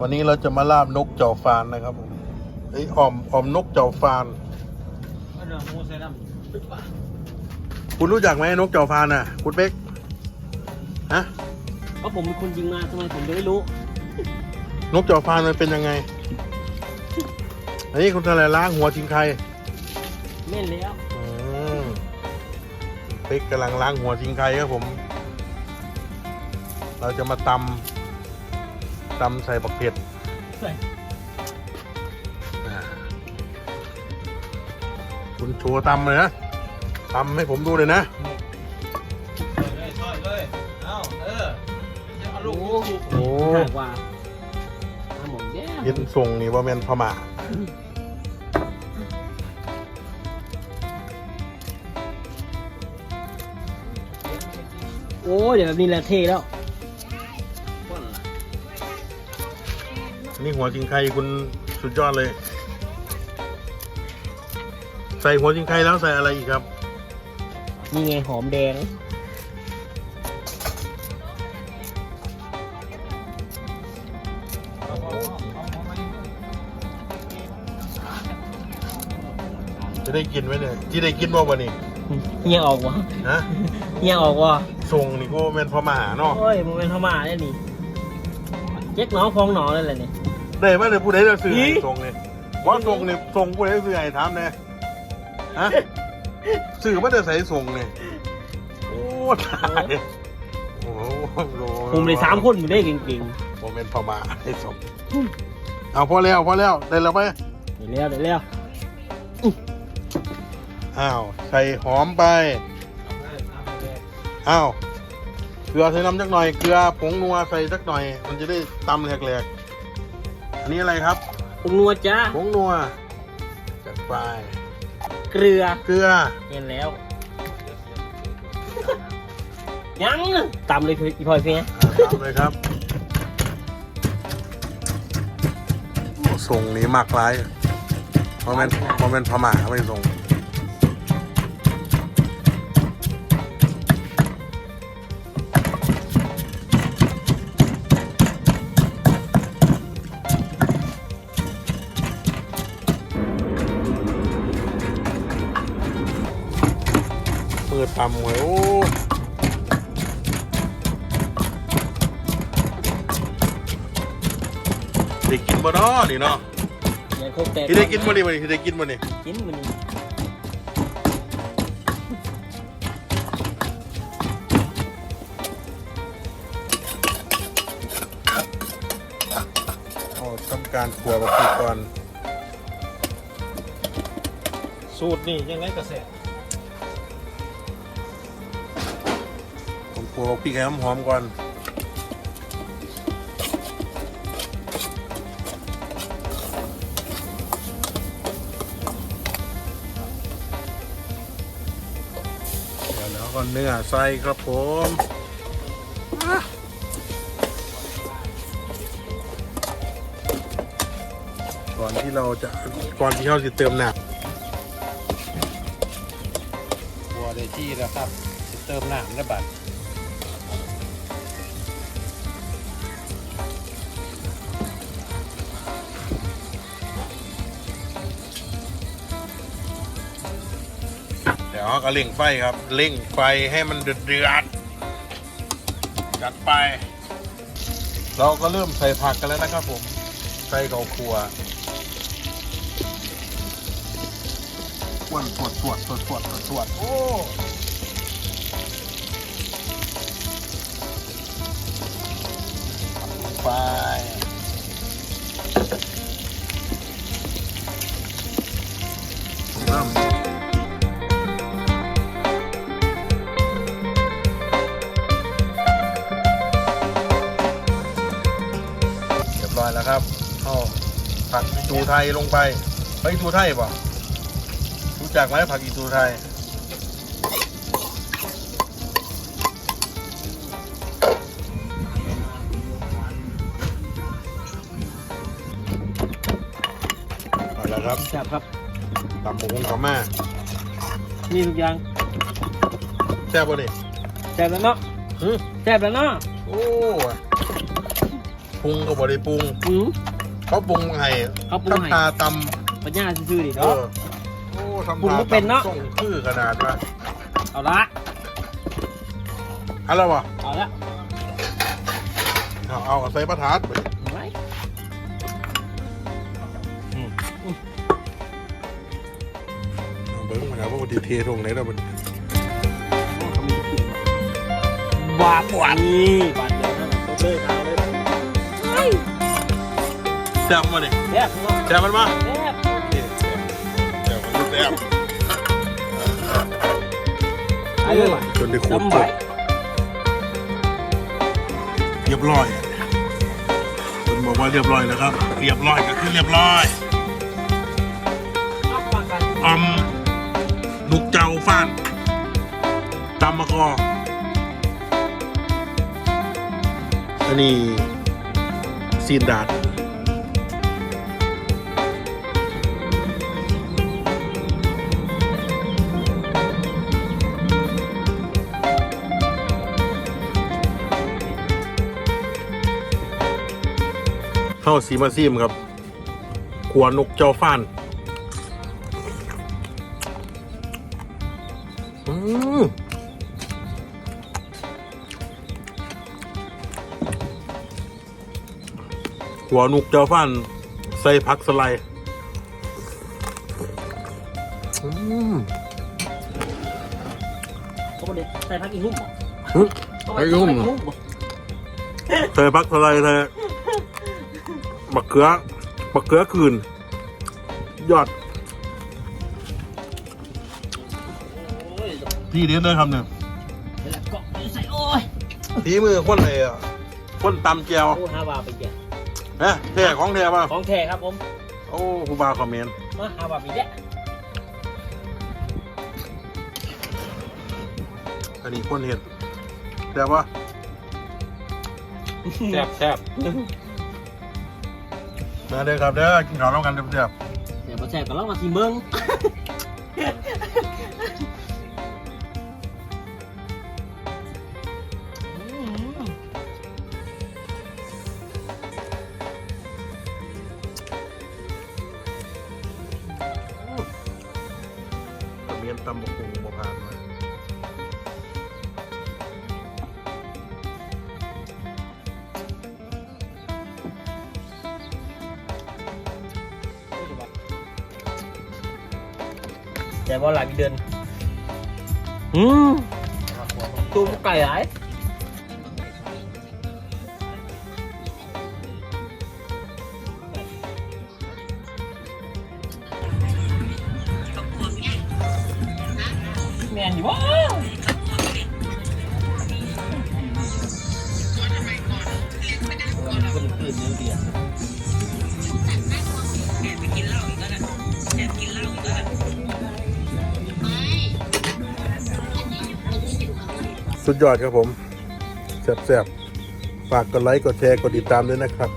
วันนี้เราจะมาลาบนกเจ้าฟานนะครับผมไอ้ยอ่อมอ่อมนกเจ้าฟานก็เรื่องมูเซนัมคุณรู้จักไหมนกเจ้าฟานอะ คุณเป๊กฮะก็ผมเป็นคนยิงมาทำไมผมจะไม่รู้ นกเจ้าฟานมันเป็นยังไง อันนี้คุณอะไรล้างหัวทิ้งใครแม่นแล้วอืมเป๊กกำลังล้างหัวทิ้งใครครับผม เราจะมาตำ ตำใส่บักเผ็ดใส่อ่าคุณโชว์ตำเลยนะตำให้ผมดูเลยนะเลยช่อยเลยเอาเออเอาลูโอ้กโหโอ้ห่างกว่าทำหมดแย่เห็นทรงนี่ว่าแมนพม่าโอ้เดี๋ยวแบบนี้แหละเท่แล้ว นี่หัวจิงไคคุณสุดยอดเลย ใส่หัวจิงไคแล้วใส่อะไรอีกครับ นี่ไงหอมแดง จะได้กินไหมเนี่ยที่ได้กินว่าวันนี้เฮียออกวะฮะเฮียออกวะทรงนี่ก็แมนพม่าเนาะโอ้ยมันเป็นพม่าได้นี่เจ๊กหนอฟองหนอเลยแหละนี่ ได้ไหมเนี่ยผู้ใดจะซื้อให้อีทรงเนี่ยว่าทรงเนี่ยทรงผู้ใดซื้อให้ถามเนี่ยฮะซื้อมาจะใส่ทรงเนี่ยโอ้ตายโอ้โหผมเลยสามคนอยู่ได้เก่งผมเป็นพม่าให้สมเอาพอแล้วพอแล้วได้แล้วไหมๆเดี๋ยวแล้วเดี๋ยวแล้วอ้าวใส่หอมไปอ้าวเกลือใส่น้ำจักหน่อยเกลือผงนัวใส่สักหน่อย มันจะได้ตำแหลกๆ อันนี้อะไรครับปรุงนัวจ้าผงนัวจัดไปเกลือเกลือเห็นแล้ว ยังตำเลยคืออีพลอยเฟียอ่าตามเลยครับโอ้ส่งนี้มากร้ายเพราะมันเพราะมันพม่าไม่ส่ง ต่ำเลยโอ้ได้กินบ่เนาะนี่เนาะอย่าโคกแตกที่ได้กินบ่นี่บ่นี่ที่ได้กินบ่นี่กินมันนี่โอ้ทำการขัวบักพริกก่อน สูตรนี่ยังไงกระแสผ มขัวพริกให้หอมๆก่อนเดี๋ยวแล้วก็เนื้อใส่ครับผมก่อนที่เราจะก่อนที่เราจะเติมน้ำบัวได้ที่แล้วครับ เติมน้ำได้บัด ดี๋ยวก็เร่งไฟครับเร่งไฟให้มันเดือดเดือดจัดไป เราก็เริ่มใส่ผักกันแล้วนะครับผมใส่เกาครัวอ้วนสวดสวดสวดสวดสวดสวดโอ้ไปเริ่ม ผักอีตูไทยลงไปผักอีตูไทยป่ะรู้จักไหมผักอีตูไทยเอาละครับแซ่บครับตำหมูของเขามานี่ทุกอย่างแซ่บป่ะนี่แซ่บแล้วเนาะหือแซ่บแล้วเนาะโอ้ผรุงก็บ่ได้ปรุง อืม เขาปรุงให้เขาปรุงให้ทำตาตปัญญาซื่อๆดิำเอเนาะอโอ้ทำปรุงตาบ่เป็นเนาะส่งคือขนาดว่าเอาละอะไรวะเอาละเอาเอาใส่ประทัดไปเอาไว้เอาเบิ้งมาแล้วว่ามันดีเทตรงไหนแล้วมันเขามีเขียนบาดบาดนี่บาดเดียวนั่นแหละตัวเลยเอาเลยเฮ้ย แซ่บมาดิแซ่บเนาะแซ่บมันมาแซ่บโอเคแซ่บมันแซ่บไอ้เลยว่ะจนได้ขูดจำไว้เรียบร้อยคุณบอกว่าเรียบร้อยแล้วครับ เรียบร้อยก็คือเรียบร้อยเอาฟังกันอมนุกเจ้าฟ้านตำมะกออันนี้ซีนดาด เข้าสีมาซีมครับขัวนกเจ้าฟ้านอืมหัวนุกเจ้าฟันใส่ผักสไลด์อืมเขาบอกเด็กใส่พักอีหุ่มเหรอหึไอ้ยุ่มใส่พักอีเหรอใส่ผักสไลด์ใส่ บักเขือบักเขือคืน ยอดโอ้ยที่เด็ดเลยครับเนี่ยเดี๋ยวเกาะใส่โอ้ยทีมือคนเลยอะคนตำแจวโอ้ฮาวาไปแกะนะแท้ของแท้ป่ะของแท้ครับผม โอ้ผู้บาวคอมเมนต์มาฮาวาไปแกะอันนี้คนเห็ดแต่ว่าแซ่บแซ่บ มาเด้อครับเด้อกินข้าวร่วมกันเรียบเดี๋ยวมาแซ่บกันแล้วมาสิเมืองอืมๆคอมเมนต์ตำบกหุงบ่ผ่านมา แต่ว่าหลายเดือนอืมตัวมันไก่หลายแมนอยู่วะ สุดยอดครับผมแซ่บๆ ฝากกดไลค์ กดแชร์ กดติดตามด้วยนะครับ